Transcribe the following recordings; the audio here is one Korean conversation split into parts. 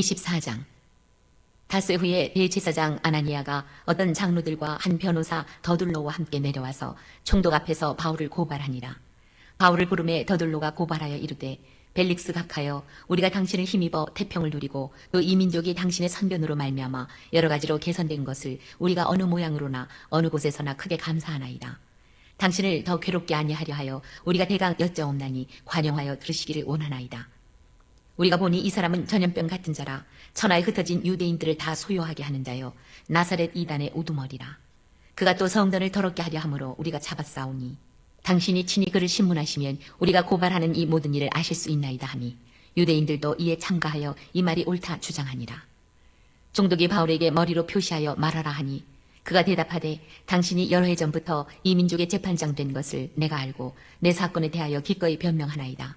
24장 닷새 후에 대제사장 아나니아가 어떤 장로들과 한 변호사 더둘로와 함께 내려와서 총독 앞에서 바울을 고발하니라. 바울을 부름에 더둘로가 고발하여 이르되 벨릭스 각하여 우리가 당신을 힘입어 태평을 누리고 또 이 민족이 당신의 선변으로 말미암아 여러 가지로 개선된 것을 우리가 어느 모양으로나 어느 곳에서나 크게 감사하나이다. 당신을 더 괴롭게 아니하려 하여 우리가 대강 여짜옵나니 관용하여 들으시기를 원하나이다. 우리가 보니 이 사람은 전염병 같은 자라 천하에 흩어진 유대인들을 다 소요하게 하는 자요. 나사렛 이단의 우두머리라. 그가 또 성전을 더럽게 하려 함으로 우리가 잡았사오니 당신이 친히 그를 신문하시면 우리가 고발하는 이 모든 일을 아실 수 있나이다 하니 유대인들도 이에 참가하여 이 말이 옳다 주장하니라. 종독이 바울에게 머리로 표시하여 말하라 하니 그가 대답하되 당신이 여러 해 전부터 이 민족의 재판장 된 것을 내가 알고 내 사건에 대하여 기꺼이 변명하나이다.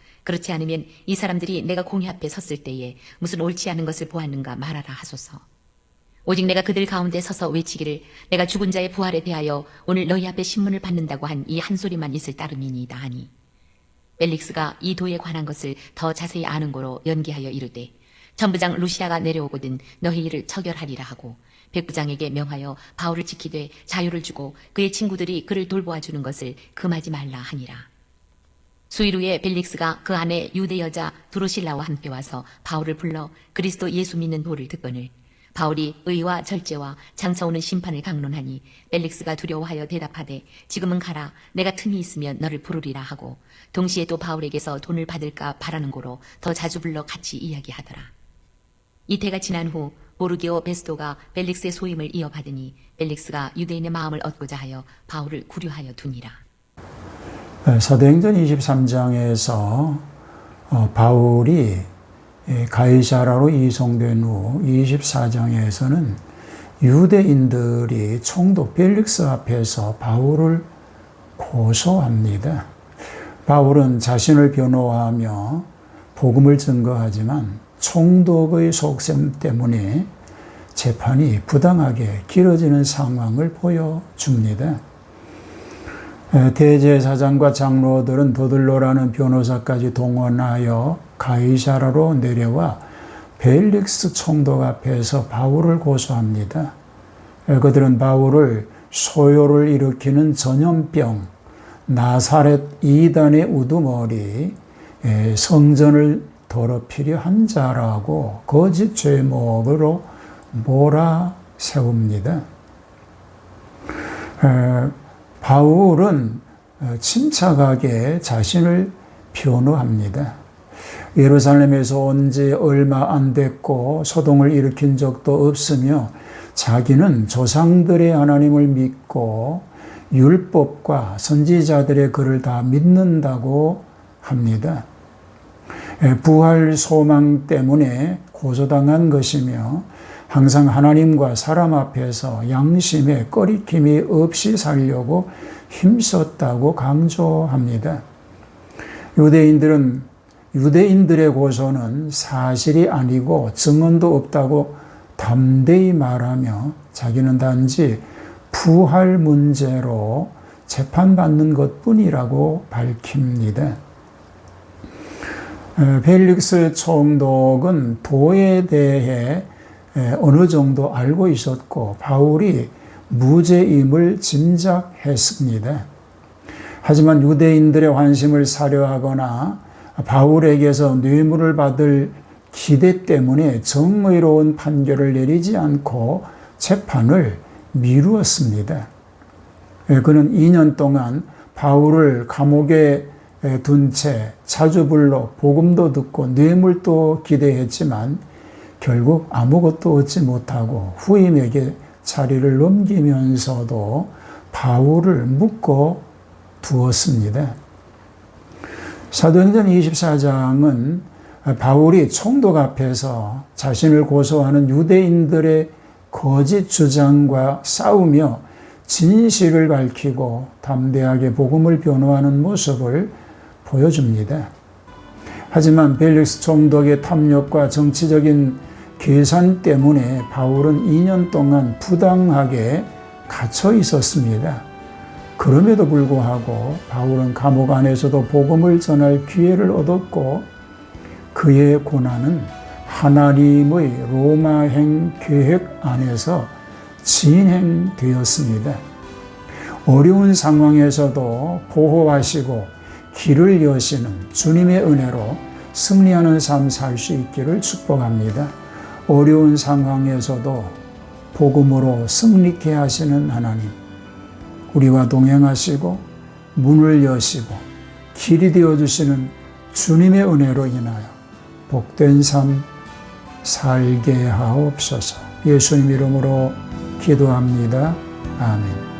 그렇지 않으면 이 사람들이 내가 공회 앞에 섰을 때에 무슨 옳지 않은 것을 보았는가 말하라 하소서. 오직 내가 그들 가운데 서서 외치기를 내가 죽은 자의 부활에 대하여 오늘 너희 앞에 신문을 받는다고 한 이 한 소리만 있을 따름이니이다 하니 벨릭스가 이 도에 관한 것을 더 자세히 아는 거로 연기하여 이르되 전부장 루시아가 내려오거든 너희 일을 처결하리라 하고 백부장에게 명하여 바울을 지키되 자유를 주고 그의 친구들이 그를 돌보아 주는 것을 금하지 말라 하니라. 수일 후에 벨릭스가 그 안에 유대 여자 드로실라와 함께 와서 바울을 불러 그리스도 예수 믿는 도를 듣거늘 바울이 의와 절제와 장차 오는 심판을 강론하니 벨릭스가 두려워하여 대답하되 지금은 가라 내가 틈이 있으면 너를 부르리라 하고 동시에 또 바울에게서 돈을 받을까 바라는 고로 더 자주 불러 같이 이야기하더라. 이태가 지난 후 보르기오 베스도가 벨릭스의 소임을 이어받으니 벨릭스가 유대인의 마음을 얻고자 하여 바울을 구류하여 두니라. 네, 사도행전 23장에서 어, 바울이 예, 가이사라로 이송된 후 24장에서는 유대인들이 총독 벨릭스 앞에서 바울을 고소합니다. 바울은 자신을 변호하며 복음을 증거하지만 총독의 속셈 때문에 재판이 부당하게 길어지는 상황을 보여줍니다. 대제사장과 장로들은 도들로라는 변호사까지 동원하여 가이사라로 내려와 벨릭스 총독 앞에서 바울을 고소합니다. 그들은 바울을 소요를 일으키는 전염병, 나사렛 이단의 우두머리, 성전을 더럽히려 한 자라고 거짓 죄목으로 몰아 세웁니다. 바울은 침착하게 자신을 변호합니다. 예루살렘에서 온 지 얼마 안 됐고 소동을 일으킨 적도 없으며 자기는 조상들의 하나님을 믿고 율법과 선지자들의 글을 다 믿는다고 합니다. 부활 소망 때문에 고소당한 것이며 항상 하나님과 사람 앞에서 양심에 꺼리낌이 없이 살려고 힘썼다고 강조합니다. 유대인들은 유대인들의 고소는 사실이 아니고 증언도 없다고 담대히 말하며 자기는 단지 부활 문제로 재판받는 것 뿐이라고 밝힙니다. 벨릭스 총독은 도에 대해 어느 정도 알고 있었고 바울이 무죄임을 짐작했습니다. 하지만 유대인들의 환심을 사려 하거나 바울에게서 뇌물을 받을 기대 때문에 정의로운 판결을 내리지 않고 재판을 미루었습니다. 예, 그는 2년 동안 바울을 감옥에 둔 채 자주 불러 복음도 듣고 뇌물도 기대했지만 결국 아무것도 얻지 못하고 후임에게 자리를 넘기면서도 바울을 묶어 두었습니다. 사도행전 24장은 바울이 총독 앞에서 자신을 고소하는 유대인들의 거짓 주장과 싸우며 진실을 밝히고 담대하게 복음을 변호하는 모습을 보여줍니다. 하지만 벨릭스 총독의 탐욕과 정치적인 계산 때문에 바울은 2년 동안 부당하게 갇혀 있었습니다. 그럼에도 불구하고 바울은 감옥 안에서도 복음을 전할 기회를 얻었고 그의 고난은 하나님의 로마행 계획 안에서 진행되었습니다. 어려운 상황에서도 보호하시고 길을 여시는 주님의 은혜로 승리하는 삶 살 수 있기를 축복합니다. 어려운 상황에서도 복음으로 승리케 하시는 하나님, 우리와 동행하시고 문을 여시고 길이 되어 주시는 주님의 은혜로 인하여 복된 삶 살게 하옵소서. 예수님 이름으로 기도합니다. 아멘.